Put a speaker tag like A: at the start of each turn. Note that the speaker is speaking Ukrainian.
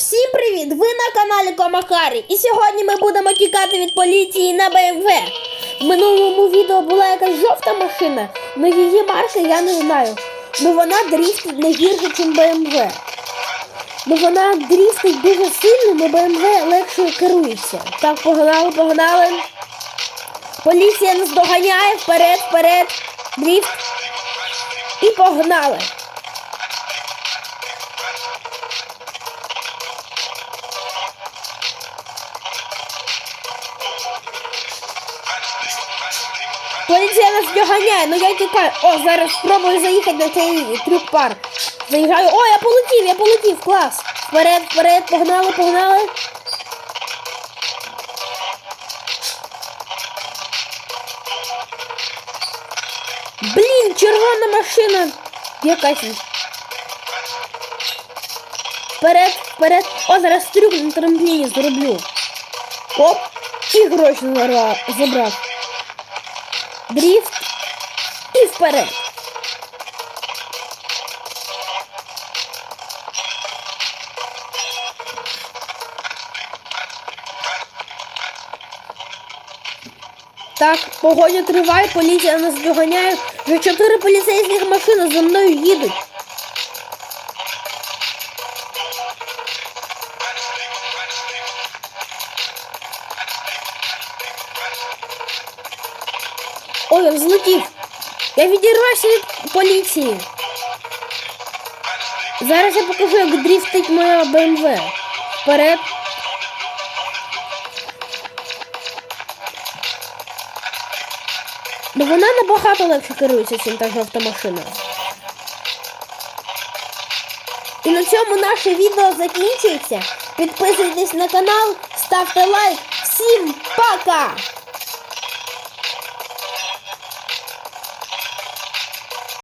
A: Всім привіт! Ви на каналі Комахарі. І сьогодні ми будемо тікати від поліції на БМВ. В минулому відео була якась жовта машина, але її марки я не знаю. Ну вона дріфтить не гірше, ніж БМВ. Ну вона дріфтить дуже сильно, але БМВ легше керується. Так, погнали, погнали. Поліція нас доганяє вперед, вперед. Дріфт. І погнали. Поліція нас доганяє, ну я тікаю. О, зараз спробую заїхати на цей трюк пар. Заїжджаю. О, я полетів, я полетів, клас. Вперед, вперед, погнали, погнали. Блін, червона машина. Якась. Вперед, вперед. О, зараз трюк на трампліні зроблю. Оп. І гроші забрав. Дріфт. І вперед. Так, погоня триває, поліція нас доганяє. Вже чотири поліцейських машини за мною їдуть. Ой, я взлетів. Я відірвався від поліції. Зараз я покажу, як дріфтить моя БМВ. Вперед. Ну вона набагато легше керується, ніж та жовта машина. І на цьому наше відео закінчується. Підписуйтесь на канал, ставте лайк. Всім пока!